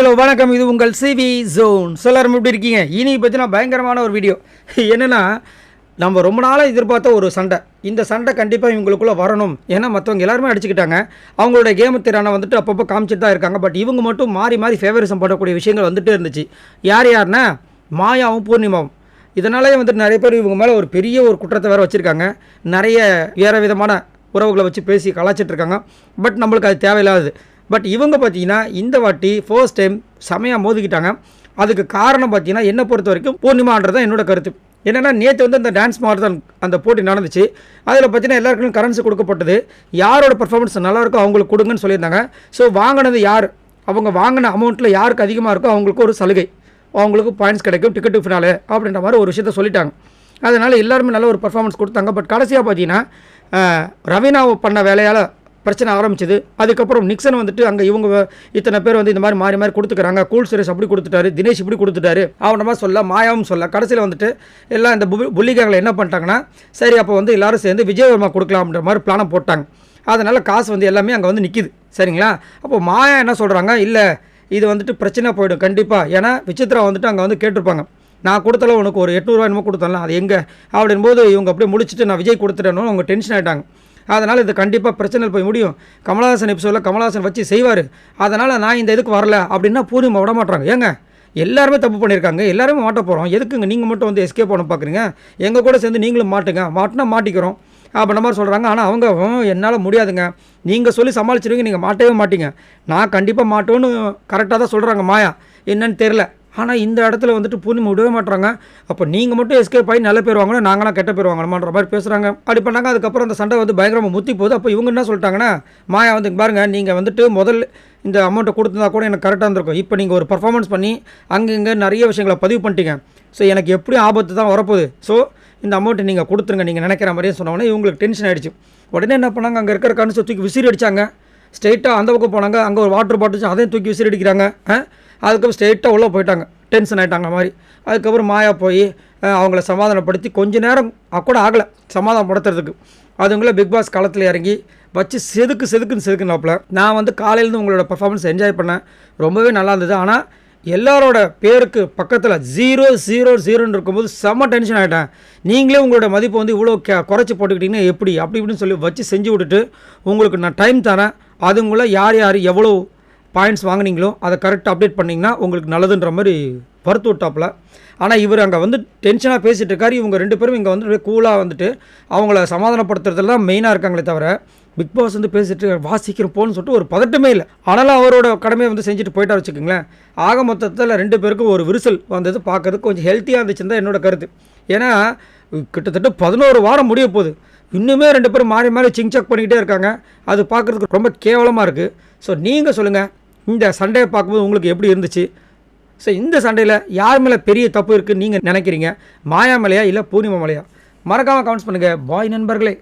Hello வணக்கம். இது உங்கள் சிவி ஜோன். எல்லாரும் எப்படி இருக்கீங்க? இனி பற்றினா பயங்கரமான ஒரு வீடியோ. என்னென்னா நம்ம ரொம்ப நாளாக எதிர்பார்த்த ஒரு சண்டை. இந்த சண்டை கண்டிப்பாக இவங்களுக்குள்ளே வரணும். ஏன்னா மற்றவங்க எல்லாருமே அடிச்சுக்கிட்டாங்க. அவங்களோட கேம் திறனை வந்துட்டு அப்பப்போ காமிச்சிட்டு தான் இருக்காங்க. பட் இவங்க மட்டும் மாறி மாறி ஃபேவரிசம் பண்ணக்கூடிய விஷயங்கள் வந்துட்டு இருந்துச்சு. யார் யாருன்னா மாயாவும் பூர்ணிமாவும். இதனாலே வந்துட்டு நிறைய பேர் இவங்க மேலே ஒரு பெரிய ஒரு குற்றத்தை வேறு வச்சுருக்காங்க. நிறைய வேறு விதமான உறவுகளை வச்சு பேசி கலாச்சிட்டு இருக்காங்க. பட் நம்மளுக்கு அது தேவையில்லாது பட் இவங்க பார்த்தீங்கன்னா இந்த வாட்டி ஃபர்ஸ்ட் டைம் செமையாக மோதிக்கிட்டாங்க. அதுக்கு காரணம் பார்த்தீங்கன்னா என்னை பொறுத்த வரைக்கும் பூர்ணிமான்றது தான் என்னோட கருத்து. என்னென்னா நேற்று வந்து அந்த டான்ஸ் மாரத்தான் அந்த போட்டி நடந்துச்சு. அதில் பார்த்தீங்கன்னா எல்லாருக்கும் கரன்சி கொடுக்கப்பட்டது. யாரோட பர்ஃபார்மன்ஸ் நல்லாயிருக்கோ அவங்களுக்கு கொடுங்கன்னு சொல்லியிருந்தாங்க. ஸோ வாங்கினது யார்? அவங்க வாங்கின அமௌண்ட்டில் யாருக்கு அதிகமாக இருக்கோ அவங்களுக்கு ஒரு சலுகை. அவங்களுக்கு பாயிண்ட்ஸ் கிடைக்கும் டிக்கெட்டு ஃபினாலே அப்படின்ற மாதிரி ஒரு விஷயத்த சொல்லிட்டாங்க. அதனால் எல்லாருமே நல்ல ஒரு பர்ஃபார்மன்ஸ் கொடுத்தாங்க. பட் கடைசியாக பார்த்தீங்கன்னா ரவீனா பண்ண வேலையால் பிரச்சனை ஆரம்பிச்சது. அதுக்கப்புறம் நிக்சன் வந்துட்டு அங்கே இவங்க இத்தனை பேர் வந்து இந்த மாதிரி மாறி மாறி கொடுத்துக்கிறாங்க. கூல் சுரேஷ் அப்படி கொடுத்துட்டாரு தினேஷ் இப்படி கொடுத்துட்டாரு. அவன சொல்ல மாயாவும் சொல்ல கடைசியில் வந்துட்டு எல்லாம் இந்த புள்ளிகாங்களை என்ன பண்ணிட்டாங்கன்னா சரி அப்போ வந்து எல்லாரும் சேர்ந்து விஜயவர்மா கொடுக்கலாம்ன்ற மாதிரி பிளானை போட்டாங்க. அதனால் காசு வந்து எல்லாமே அங்கே வந்து நிற்கிது சரிங்களா? அப்போ மாயா என்ன சொல்கிறாங்க இல்லை இது வந்துட்டு பிரச்சனை போயிடும் கண்டிப்பாக ஏன்னா விசித்ரா வந்துட்டு அங்கே வந்து கேட்டிருப்பாங்க. நான் கொடுத்தாலும் உனக்கு ஒரு எட்நூறுவா என்னமோ கொடுத்தல அது எங்கே? அப்படின்போது இவங்க அப்படியே முடிச்சுட்டு நான் விஜய் கொடுத்துட்டேன்னு அவங்க டென்ஷன் ஆகிட்டாங்க அதனால் இது கண்டிப்பாக பிரச்சனை போய் முடியும். கமலஹாசன் எபிசோடில் கமலஹாசன் வச்சு செய்வார். அதனால் நான் இந்த இதுக்கு வரல அப்படின்னா பூர்ணிமா விட மாட்டாங்க. ஏங்க? எல்லாருமே தப்பு பண்ணியிருக்காங்க. எல்லாருமே மாட்ட போகிறோம் எதுக்குங்க நீங்கள் மட்டும் வந்து எஸ்கேப் பண்ண பார்க்குறீங்க எங்கள் கூட சேர்ந்து நீங்களும் மாட்டுங்க. மாட்டினா மாட்டிக்கிறோம். அப்படின்ற மாதிரி சொல்கிறாங்க ஆனால் அவங்க என்னால் முடியாதுங்க. நீங்கள் சொல்லி சமாளிச்சிருவீங்க. நீங்கள் மாட்டவே மாட்டீங்க. நான் கண்டிப்பாக மாட்டோன்னு கரெக்டாக தான் சொல்கிறாங்க மாயா. என்னன்னு தெரில ஆனால் இந்த இடத்துல வந்துட்டு பூர்ணிமா விடவே மாட்றாங்க. அப்போ நீங்கள் மட்டும் எஸ்கேப் ஆகி நல்ல பேர் வாங்கணும் நாங்களாம் கெட்ட பேர் வாங்கணுமான்ற மாதிரி பேசுகிறாங்க அப்படி பண்ணாங்க அதுக்கப்புறம் அந்த சண்டை வந்து பயங்கரமாக முத்தி போகுது. அப்போ இவங்க என்ன சொல்லிட்டாங்கன்னா மாயா வந்து பாருங்கள் நீங்கள் வந்துட்டு முதல் இந்த அமௌண்ட்டை கொடுத்துருந்தா கூட எனக்கு கரெக்டாக இருந்திருக்கும். இப்போ நீங்கள் ஒரு பர்ஃபார்மன்ஸ் பண்ணி அங்கே இங்கே நிறைய விஷயங்களை பதிவு பண்ணிட்டீங்க. ஸோ எனக்கு எப்படி ஆபத்து தான் வரப்போகுது. ஸோ இந்த அமௌண்ட்டை நீங்கள் கொடுத்துருங்க நீங்கள் நினைக்கிற மாதிரியே சொன்னோன்னே இவங்களுக்கு டென்ஷன் ஆயிடுச்சு. உடனே என்ன பண்ணாங்க அங்கே இருக்கிற கணிச்சு தூக்கி விசிறி அடித்தாங்க ஸ்ட்ரெயிட்டாக அந்த பக்கம் போனாங்க. அங்கே ஒரு வாட்டர் பாட்டில் அதையும் தூக்கி விசிறி அடிக்கிறாங்க அதுக்கப்புறம் ஸ்ட்ரெயிட்டாக உள்ளே போயிட்டாங்க. டென்ஷன் ஆகிட்டாங்க மாதிரி. அதுக்கப்புறம் மாயா போய் அவங்கள சமாதானப்படுத்தி கொஞ்ச நேரம் கூட ஆகலை. சமாதானப்படுத்துறதுக்கு அதுங்களே பிக் பாஸ் களத்தில் இறங்கி வச்சு செதுக்கு செதுக்குன்னு செதுக்குனாப்புல. நான் வந்து காலையிலேருந்து உங்களோட பர்ஃபார்மன்ஸ் என்ஜாய் பண்ணேன். ரொம்பவே நல்லா இருந்தது. ஆனால் எல்லாரோட பேருக்கு பக்கத்தில் ஜீரோ ஜீரோ ஜீரோன்னு இருக்கும்போது செம்ம டென்ஷன் ஆகிட்டேன் நீங்களே உங்களோட மதிப்பை வந்து இவ்வளோ கே குறைச்சி போட்டுக்கிட்டிங்கன்னா எப்படி? அப்படி இப்படின்னு சொல்லி வச்சு செஞ்சு விட்டுட்டு உங்களுக்கு நான் டைம் தரேன். அதுங்கள யார் யார் எவ்வளோ பாயிண்ட்ஸ் வாங்குனீங்களோ அதை கரெக்டாக அப்டேட் பண்ணிங்கன்னா உங்களுக்கு நல்லதுன்ற மாதிரி பருத்து விட்டாப்புல. ஆனால் இவர் அங்கே வந்து டென்ஷனாக பேசிகிட்டு இருக்காரு. இவங்க ரெண்டு பேரும் இங்கே வந்து கூலாக வந்துட்டு அவங்கள சமாதானப்படுத்துறதுல தான் மெயினாக இருக்காங்களே தவிர பிக் பாஸ் வந்து பேசிட்டு வா போன்னு சொல்லிட்டு ஒரு பதட்டமே இல்லை. ஆனாலும் அவரோட கடமையை வந்து செஞ்சுட்டு போயிட்டா வச்சுக்கோங்களேன். ஆக மொத்தத்தில் ரெண்டு பேருக்கும் ஒரு விரிசல் வந்தது பார்க்கறதுக்கு கொஞ்சம் ஹெல்த்தியாக இருந்துச்சுன்னு தான் என்னோட கருத்து. ஏன்னா கிட்டத்தட்ட பதினோரு வாரம் முடிய போகுது இன்னுமே ரெண்டு பேரும் மாறி மாறி சிங் சக் பண்ணிக்கிட்டே இருக்காங்க. அது பார்க்குறதுக்கு ரொம்ப கேவலமாக இருக்குது ஸோ நீங்கள் சொல்லுங்கள் இந்த சண்டையை பார்க்கும்போது உங்களுக்கு எப்படி இருந்துச்சு? ஸோ இந்த சண்டையில் யார் மேலே பெரிய தப்பு இருக்குதுன்னு நீங்கள் நினைக்கிறீங்க? மாயாமலையா இல்லை பூர்ணிமா மலையா? மறக்காமல் கமெண்ட்ஸ் பண்ணுங்கள் பாய் நண்பர்களே.